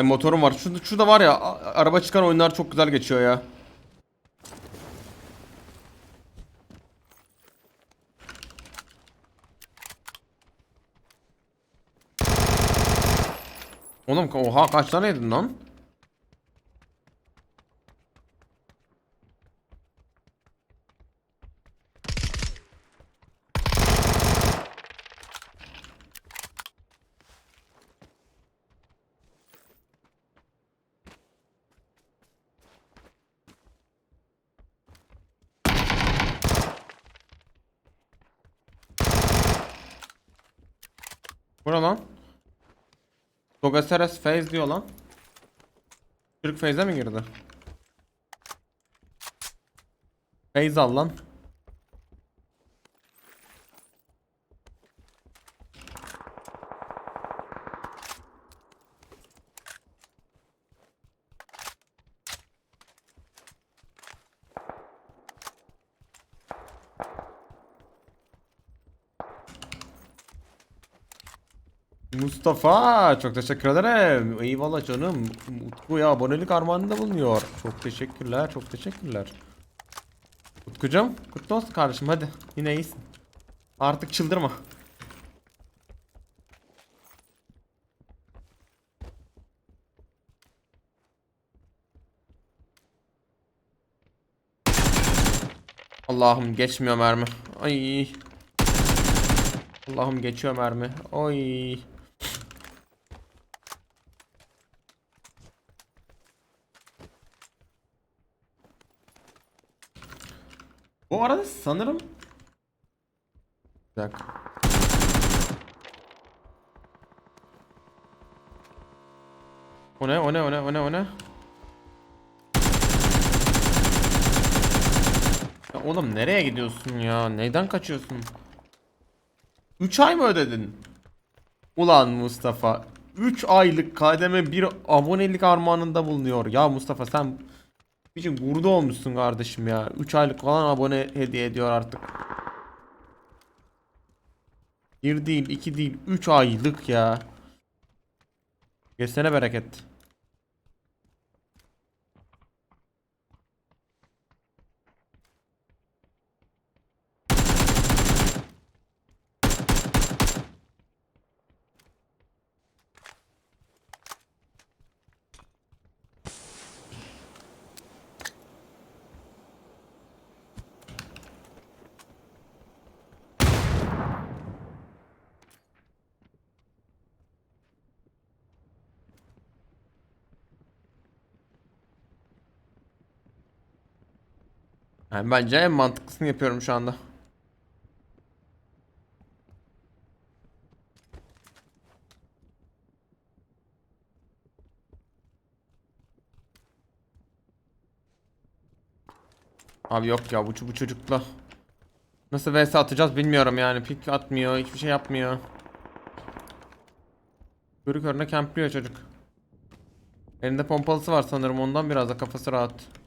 Ay motorum var. Şurada, şurada var ya araba çıkan oyunlar çok güzel geçiyor ya. Oğlum oha kaç tane yedin lan? Bu ne lan? Dogaseres phase diyor lan. Türk phase'e mi girdi? Phase al lan. Mustafa çok teşekkür ederim. Eyvallah canım. Utku'ya abonelik armağanında bulunuyor. Çok teşekkürler, çok teşekkürler. Utkucum, kutlu olsun kardeşim hadi. Yine iyisin. Artık çıldırma. Allah'ım geçmiyor mermi. Ay. Allah'ım geçiyor mermi. Oy. Bu arada sanırım Bir dakika. O ne o ne o ne o ne o ne? Ya oğlum nereye gidiyorsun ya? Neyden kaçıyorsun? 3 ay mı ödedin? Ulan Mustafa 3 aylık kademe bir abonelik armağanında bulunuyor. Ya Mustafa sen için gurdu olmuşsun kardeşim ya. 3 aylık falan abone hediye ediyor artık. Bir değil, iki değil, 3 aylık ya. Geçsene bereket. Yani bence en mantıklısını yapıyorum şu anda. Abi yok ya bu, bu çocukla Nasıl vs atacağız bilmiyorum yani. Pik atmıyor hiçbir şey yapmıyor. Körü körüne campliyor çocuk. Elinde pompalısı var sanırım ondan biraz da kafası rahat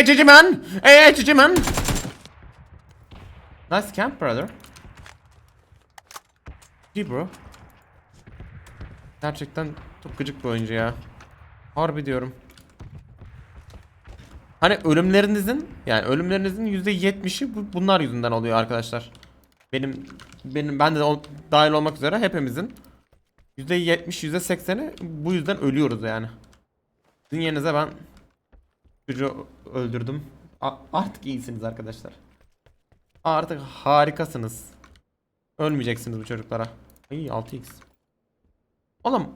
Hey cici man! Hey cici man! Nice camp brother. İyi bro. Gerçekten çok gıcık bir oyuncu ya. Harbi diyorum. Hani ölümlerinizin yani ölümlerinizin %70'i bu, bunlar yüzünden oluyor arkadaşlar. Benim benim ben de dahil olmak üzere hepimizin %70 %80'i bu yüzden ölüyoruz yani. Sizin ben çocuğu öldürdüm. A- artık iyisiniz arkadaşlar. Artık harikasınız. Ölmeyeceksiniz bu çocuklara. İyi 6x. Oğlum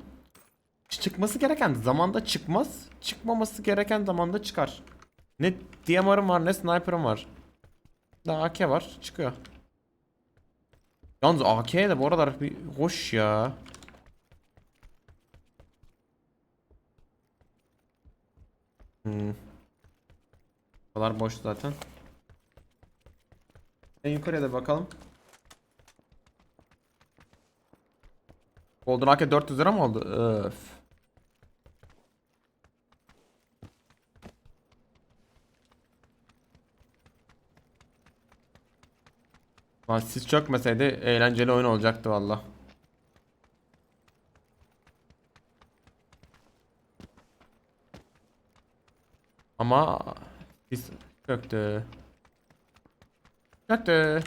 çıkması gereken zamanda çıkmaz. Çıkmaması gereken zamanda çıkar. Ne DMR'ım var ne sniper'ım var. Daha AK var çıkıyor. Yalnız AK de bu aralar bir hoş ya. Buralar boş zaten. En yukarıya da bakalım. Golden AK 400 lira mı oldu? Öf. Lan siz çökmeseydi eğlenceli oyun olacaktı valla. Ama biz çöktü.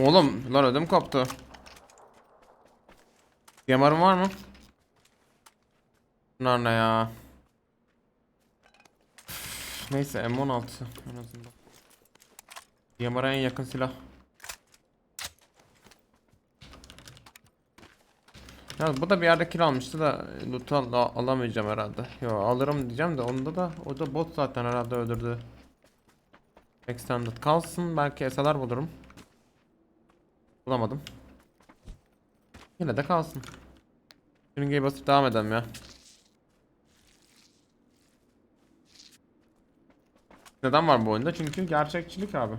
Oğlum lan ödüm koptu. Yamarım var mı? Bunlar ne ya? Neyse M16 en azından. Yamara en yakın silah. Ya bu da bir yerde kill almıştı da loot al al- alamayacağım herhalde. Yo alırım diyeceğim de onda da o da bot zaten herhalde öldürdü. Extended kalsın belki SLR bulurum. Bulamadım. Yine de kalsın. Yörüngeyi basıp devam edelim ya. Neden var bu oyunda? Çünkü gerçekçilik abi.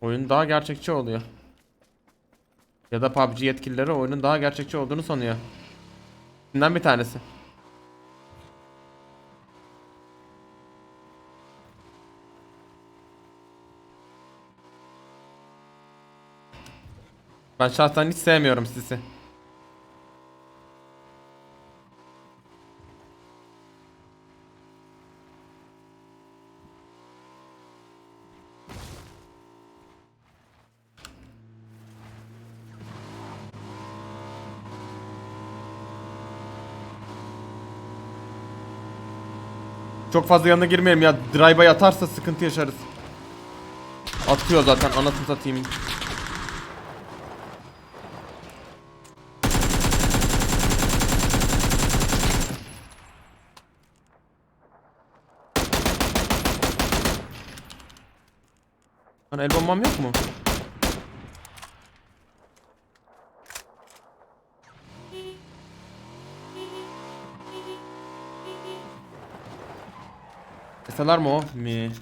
Oyun daha gerçekçi oluyor. Ya da PUBG yetkilileri oyunun daha gerçekçi olduğunu sanıyor. Bundan bir tanesi. Ben şahsen hiç sevmiyorum sizi. Çok fazla yanına girmeyelim ya. Drive'a yatarsa sıkıntı yaşarız. Atıyor zaten anasını satayım. Lan el bombam yok mu? Eseler mi o? Mi?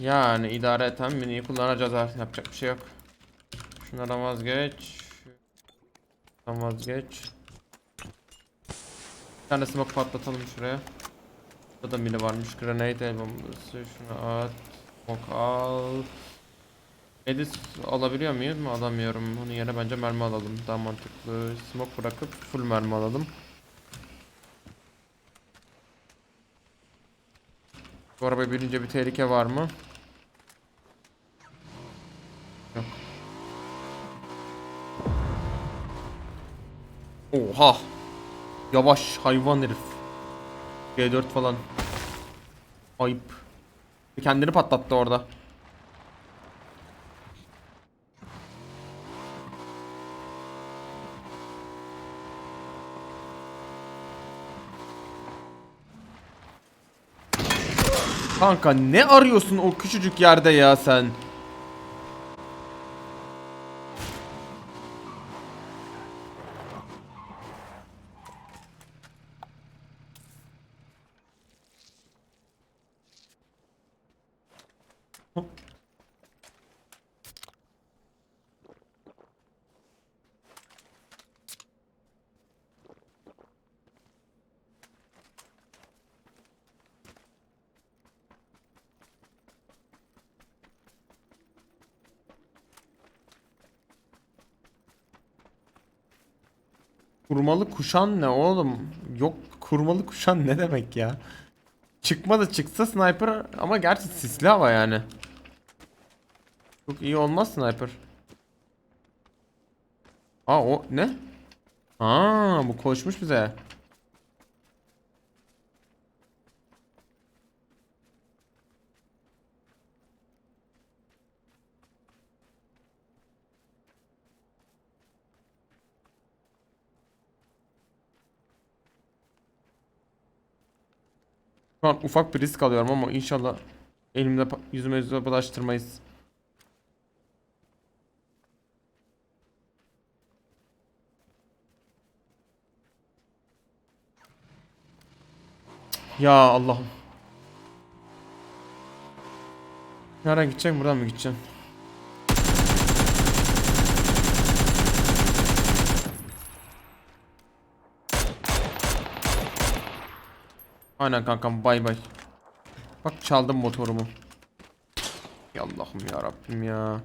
Yani idare eten mini'yi kullanacağız artık yapacak bir şey yok. Şunlardan vazgeç. Şundan vazgeç. Bir tane smoke patlatalım şuraya. Burada da mini varmış. Grenade el bombası. Şunu at. Smoke al. Edis alabiliyor muyum? Alamıyorum. Onun yerine bence mermi alalım. Daha mantıklı. Smoke bırakıp full mermi alalım. Bu arabaya binince bir tehlike var mı? Yok. Oha. Yavaş hayvan herif. G4 falan. Ayıp. Kendini patlattı orada. Kanka ne arıyorsun o küçücük yerde ya sen? Kurmalı kuşan ne oğlum? Yok kurmalı kuşan ne demek ya? çıkmadı çıksa sniper ama gerçi sisli hava yani. Çok iyi olmaz sniper. Aa o ne? Aa bu koşmuş bize. Şu an ufak bir risk alıyorum ama inşallah elimde yüzüme yüzüme bulaştırmayız. Ya Allah'ım. Nereden gideceksin? Buradan mı gideceksin? Aynen kankam bay bay. Bak çaldım motorumu. Ya Allah'ım ya Rabbim ya.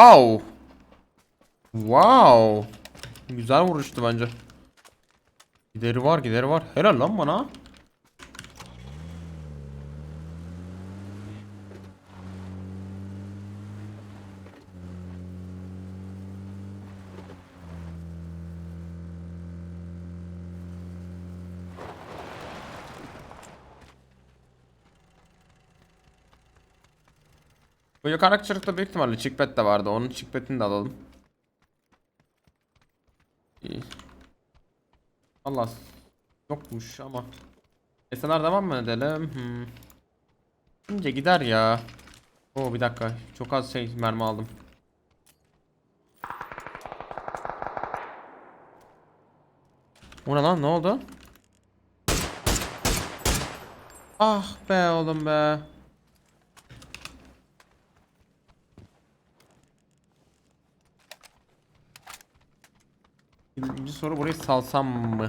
Wow. Wow. Güzel vuruştu bence. Gideri var gideri var. Helal lan bana. Bu yukarıdaki çocukta büyük ihtimalle chickpad de vardı. Onun chickpad'ini de alalım. İyi. Allah yokmuş ama. Esenler devam mı edelim? Hmm. Bence gider ya. Oo bir dakika. Çok az şey mermi aldım. O lan ne oldu? Ah be oğlum be. İkinci soru burayı salsam mı?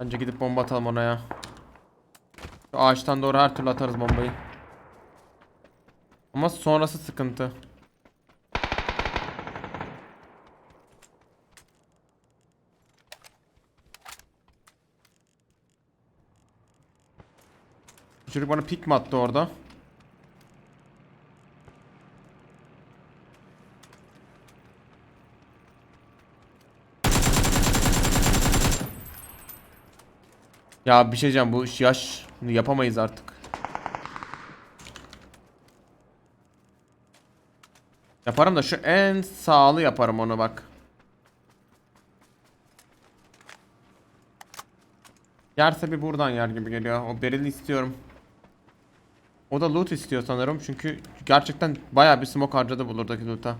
Bence gidip bomba atalım ona ya. Şu ağaçtan doğru her türlü atarız bombayı. Ama sonrası sıkıntı. Çocuk bana pik mi attı orada? Ya bir şey diyeceğim bu yaş yapamayız artık. Yaparım da şu en sağlı yaparım onu bak. Yerse bir buradan yer gibi geliyor. O berili istiyorum. O da loot istiyor sanırım çünkü gerçekten bayağı bir smoke harcadı buradaki loot'a.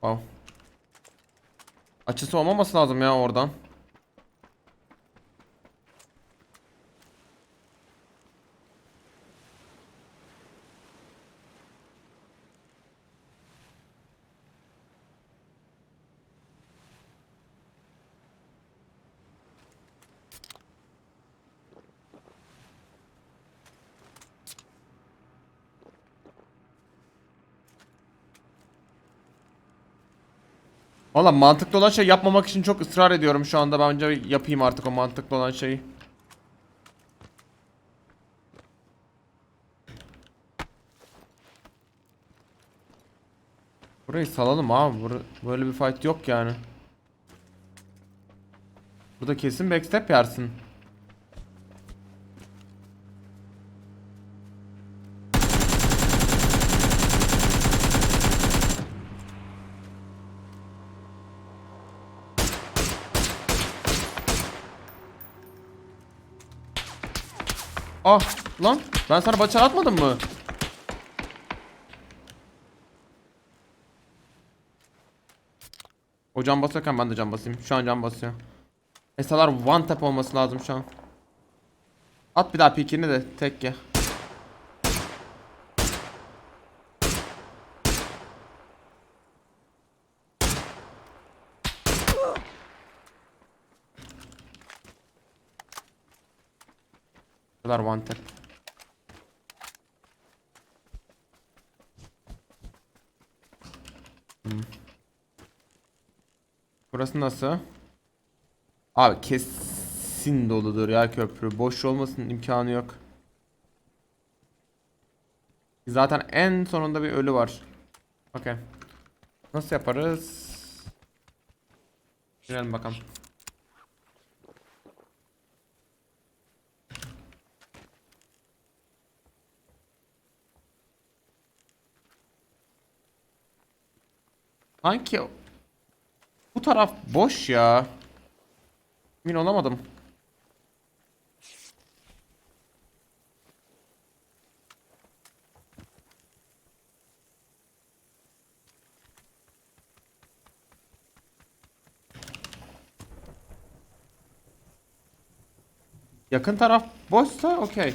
Wow. Açısı olmaması lazım ya oradan. Valla mantıklı olan şey yapmamak için çok ısrar ediyorum şu anda. Bence yapayım artık o mantıklı olan şeyi. Burayı salalım abi. Bur- Böyle bir fight yok yani. Burada kesin backstep yersin. Ah lan ben sana bıçak atmadım mı? O can basıyorken ben de can basayım. Şu an can basıyor. Esalar one tap olması lazım şu an. At bir daha pikini de tek ye. Esalar one. Hmm. Burası nasıl? Abi kesin doludur ya köprü. Boş olmasının imkanı yok. Zaten en sonunda bir ölü var. Okey. Nasıl yaparız? Girelim bakalım. Sanki bu taraf boş ya. Emin olamadım. Yakın taraf boşsa okey.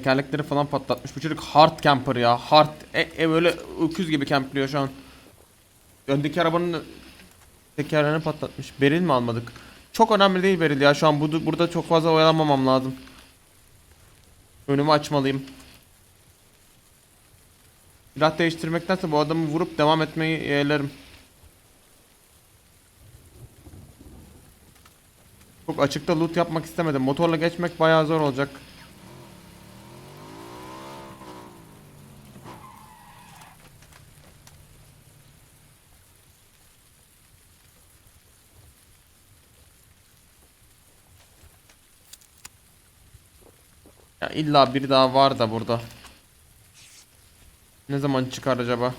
Tekerlekleri falan patlatmış. Bu çocuk hard camper ya. Hard. E, e böyle öküz gibi campliyor şu an. Öndeki arabanın tekerlerini patlatmış. Beril mi almadık? Çok önemli değil Beril ya. Şu an bu, burada çok fazla oyalanmamam lazım. Önümü açmalıyım. Silah değiştirmektense bu adamı vurup devam etmeyi yeğlerim. Çok açıkta loot yapmak istemedim. Motorla geçmek bayağı zor olacak. İlla biri daha var da burada. Ne zaman çıkar acaba?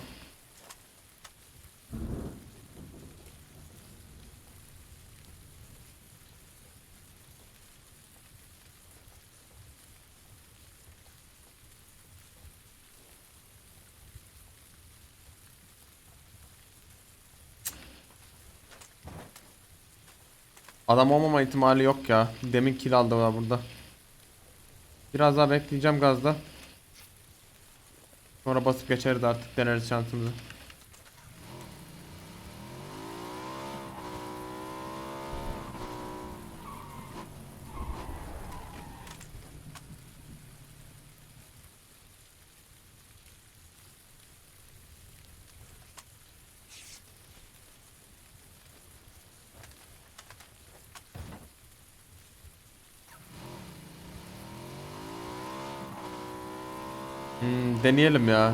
Adam olmama ihtimali yok ya. Demin kill aldı burada. Biraz daha bekleyeceğim gazda. Sonra basıp geçeriz artık deneriz şansımızı. Hmm, deneyelim ya.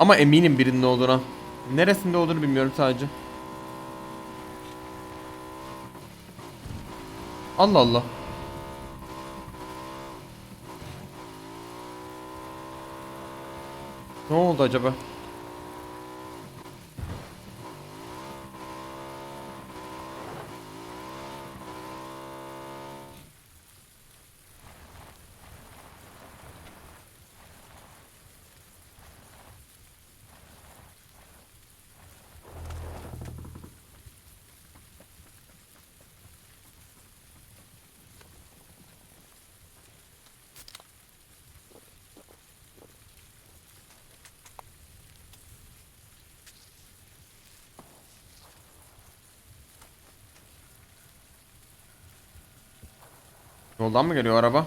Ama eminim birinin olduğuna. Neresinde olduğunu bilmiyorum sadece. Allah Allah. Ne oldu acaba? Yoldan mı geliyor araba?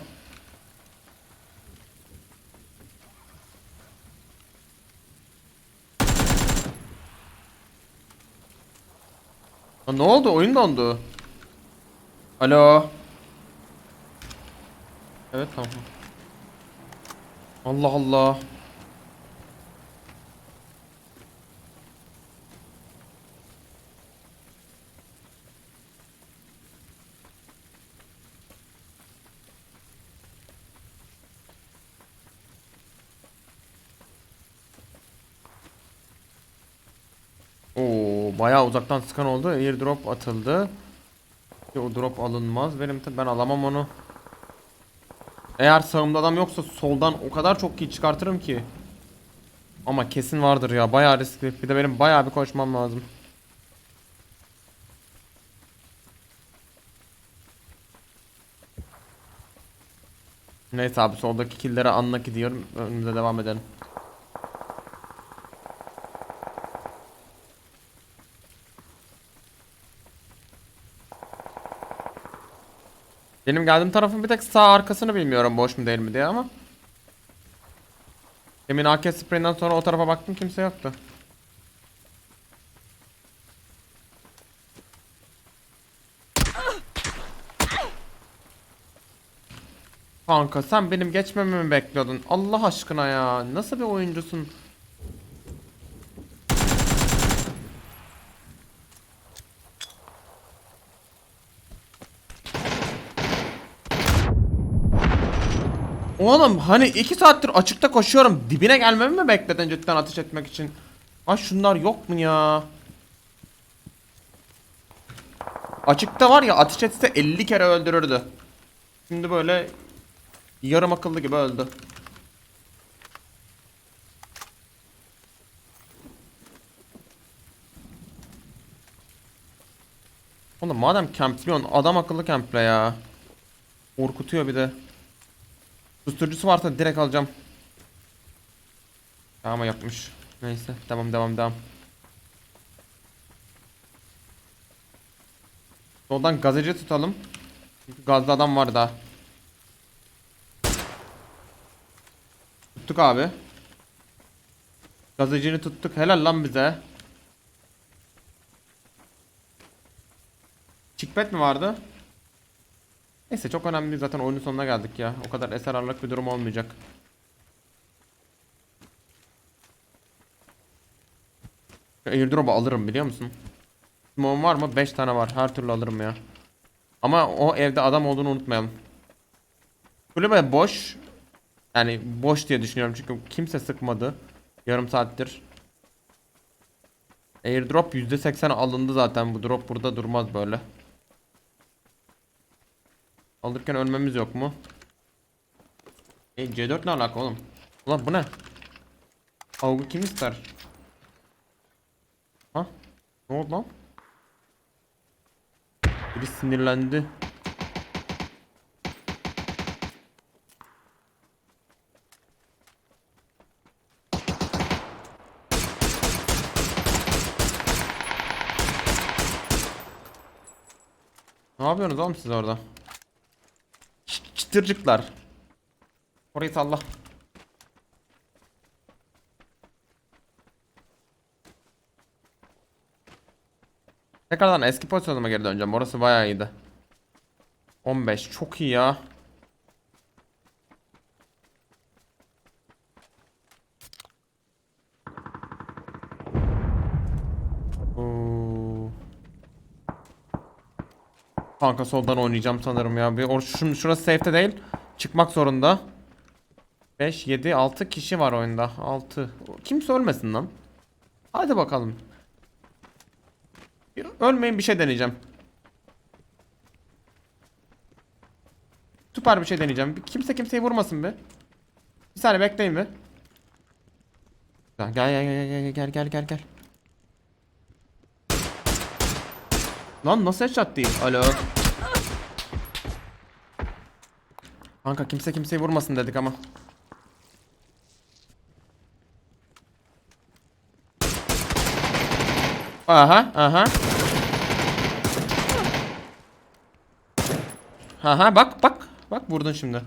Ha, ne oldu? Oyun dondu. Alo. Evet tamam. Allah Allah. O bayağı uzaktan sıkan oldu. Airdrop atıldı. Ki O drop alınmaz. Benim ben alamam onu. Eğer sağımda adam yoksa soldan o kadar çok ki çıkartırım ki. Ama kesin vardır ya. Bayağı riskli. Bir de benim bayağı bir koşmam lazım. Neyse abi soldaki killere anla gidiyorum. Önümüze devam edelim. Benim geldiğim tarafın bir tek sağ arkasını bilmiyorum boş mu değil mi diye ama. Demin AK spreyinden sonra o tarafa baktım kimse yoktu. Kanka sen benim geçmemi mi bekliyordun? Allah aşkına ya. Nasıl bir oyuncusun? Oğlum hani iki saattir açıkta koşuyorum. Dibine gelmemi mi bekledin cidden ateş etmek için? Ay şunlar yok mu ya? Açıkta var ya ateş etse 50 kere öldürürdü. Şimdi böyle yarım akıllı gibi öldü. Oğlum madem kempliyorsun adam akıllı kemple ya. Korkutuyor bir de. Susturucusu varsa direkt alacağım. Tamam yapmış. Neyse tamam devam devam. Soldan gazeteci tutalım. Çünkü gazlı adam var daha. Tuttuk abi. Gazetecini tuttuk. Helal lan bize. Çikpet mi vardı? Neyse çok önemli değil zaten oyunun sonuna geldik ya. O kadar eser alırlık bir durum olmayacak. Airdrop'u alırım biliyor musun? Smoke'um var mı? 5 tane var. Her türlü alırım ya. Ama o evde adam olduğunu unutmayalım. Kulübe boş. Yani boş diye düşünüyorum çünkü kimse sıkmadı. Yarım saattir. Airdrop %80 alındı zaten. Bu drop burada durmaz böyle. Alırken ölmemiz yok mu? E C4 ne alaka oğlum? Ulan bu ne? Avgu kim ister? Ha? Ne oldu lan? Biri sinirlendi. Ne yapıyorsunuz oğlum siz orada? Çıtırcıklar. Orayı salla. Tekrardan eski pozisyonuma geri döneceğim. Orası bayağı iyiydi. 15 çok iyi ya. Kanka soldan oynayacağım sanırım ya. Bir or şun şurası safe'te değil. Çıkmak zorunda. 5 7 6 kişi var oyunda. 6. Kimse ölmesin lan. Hadi bakalım. Ölmeyin bir şey deneyeceğim. Süper bir şey deneyeceğim. Kimse kimseyi vurmasın be. Bir saniye bekleyin bir. Gel gel gel gel gel gel gel gel. Lan nasıl headshot değil? Alo. Kanka kimse kimseyi vurmasın dedik ama. Aha aha. Aha bak bak. Bak vurdun şimdi.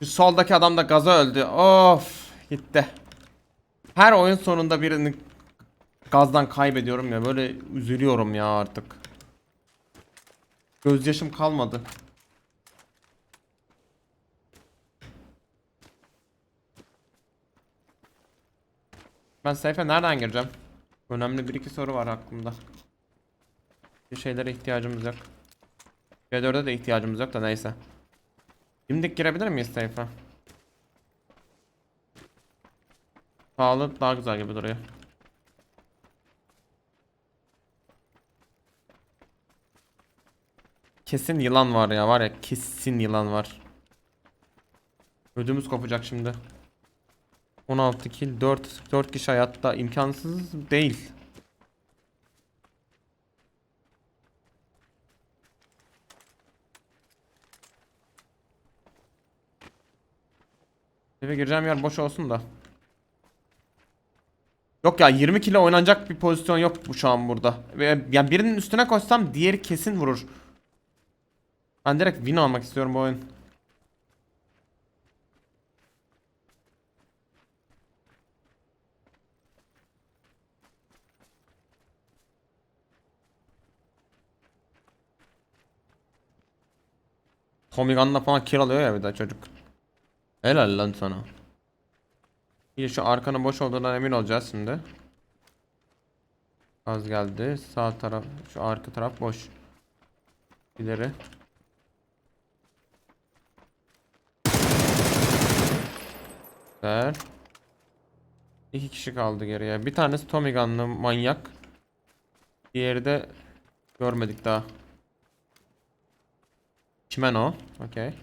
Şu soldaki adam da gaza öldü. Of gitti. Her oyun sonunda birini gazdan kaybediyorum ya böyle üzülüyorum ya artık. Gözyaşım kalmadı. Ben safe'e nereden gireceğim? Önemli bir iki soru var aklımda. Bir şeylere ihtiyacımız yok. B4'e de ihtiyacımız yok da neyse. Şimdilik girebilir miyiz safe'e? Pahalı daha güzel gibi duruyor. Kesin yılan var ya var ya kesin yılan var. Ödümüz kopacak şimdi. 16 kill 4 4 kişi hayatta imkansız değil. Eve gireceğim yer boş olsun da. Yok ya 20 kilo oynanacak bir pozisyon yok bu şu an burada. Yani birinin üstüne koşsam diğeri kesin vurur. Ben direkt win almak istiyorum bu oyun. Tommy Gun'la falan kill alıyor ya bir de çocuk. Helal lan sana. İyi şu arkanın boş olduğundan emin olacağız şimdi. Az geldi. Sağ taraf, şu arka taraf boş. İleri. Güzel. İki kişi kaldı geriye. Bir tanesi Tommy Gun'lı manyak. Diğeri de görmedik daha. Kimen o? Okey.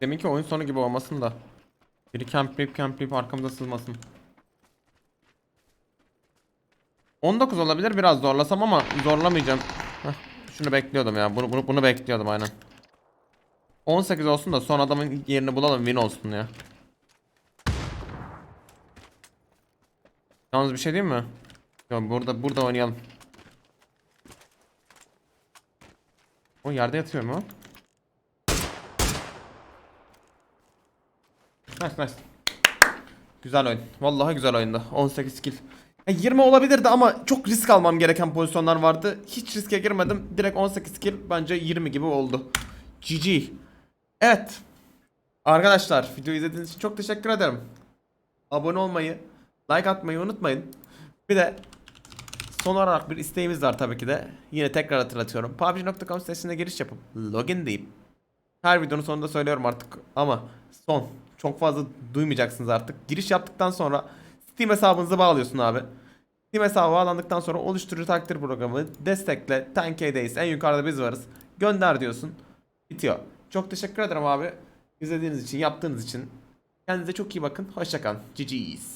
Deminki oyun sonu gibi olmasın da. Biri campleyip campleyip arkamıza sızmasın. 19 olabilir biraz zorlasam ama zorlamayacağım. Heh, şunu bekliyordum ya. Bunu, bunu, bunu bekliyordum aynen. 18 olsun da son adamın yerini bulalım win olsun ya. Yalnız bir şey diyeyim mi? Yok burada burada oynayalım. O yerde yatıyor mu? Nice nice. Güzel oyun. Vallahi güzel oyunda. 18 kill. Ya 20 olabilirdi ama çok risk almam gereken pozisyonlar vardı. Hiç riske girmedim. Direkt 18 kill bence 20 gibi oldu. GG. Evet. Arkadaşlar videoyu izlediğiniz için çok teşekkür ederim. Abone olmayı, like atmayı unutmayın. Bir de son olarak bir isteğimiz var tabii ki de. Yine tekrar hatırlatıyorum. PUBG.com sitesine giriş yapıp login deyip her videonun sonunda söylüyorum artık ama son. Çok fazla duymayacaksınız artık. Giriş yaptıktan sonra Steam hesabınızı bağlıyorsun abi. Steam hesabı bağlandıktan sonra oluşturucu takdir programı destekle 10k'deyiz en yukarıda biz varız. Gönder diyorsun. Bitiyor. Çok teşekkür ederim abi. İzlediğiniz için, yaptığınız için. Kendinize çok iyi bakın. Hoşçakalın. GG's.